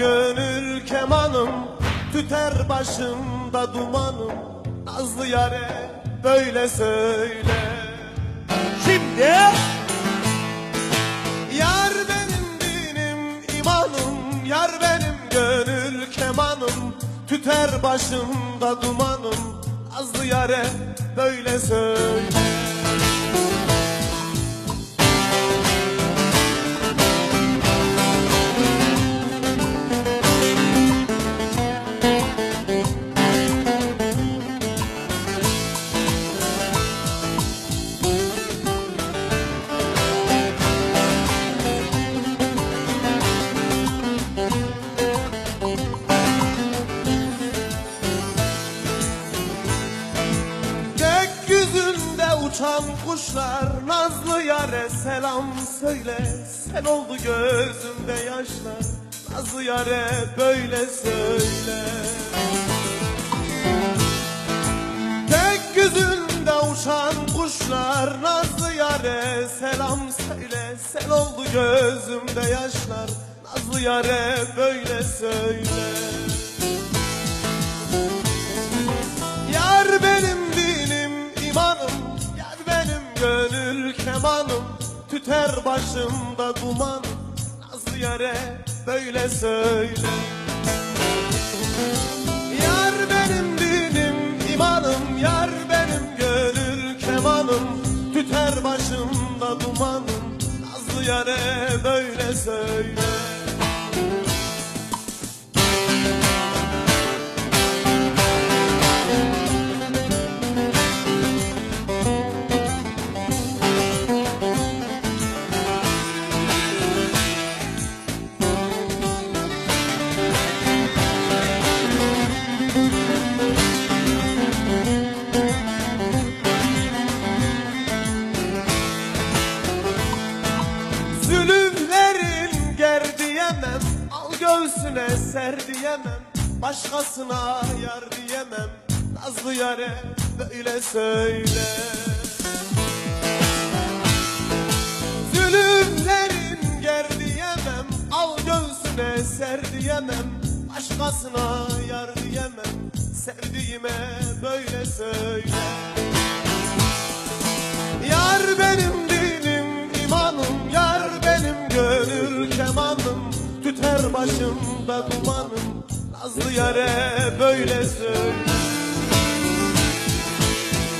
gönül kemanım Tüter başımda dumanım. Nazlı yare böyle söyle. Şimdi Yar benim dinim imanım. Yar benim gönül kemanım Tüter başımda dumanım. Nazlı yare böyle söyle uçan kuşlar Nazlı yare selam söyle. Sen oldu gözümde yaşlar Nazlı yare böyle söyle. Gökyüzünde uçan kuşlar Nazlı yare selam söyle. Sen oldu gözümde yaşlar Nazlı yare böyle söyle gönül kemanım Tüter başımda dumanım Nazlı yare böyle söyle. Yar benim dinim imanım Yar benim gönül kemanım. Tüter başımda dumanım Nazlı yare böyle söyle göğsüne ser diyemem Başkasına yar diyemem. Nazlı yare böyle söyle. Zulümlerin ger diyemem Al göğsüne ser diyemem. Başkasına yar diyemem Sevdiğime böyle söyle başımda dumanım Nazlı yare böyle söyle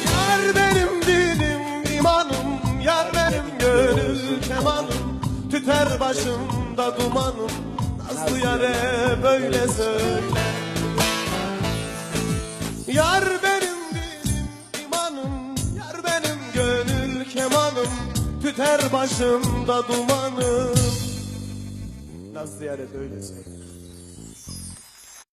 Yar benim dinim imanım Yar benim gönül kemanım. Tüter başımda dumanım Nazlı yare böyle söyle Yar benim dinim imanım Yar benim gönül kemanım. Tüter başımda dumanım Nazlı yare böyle söyle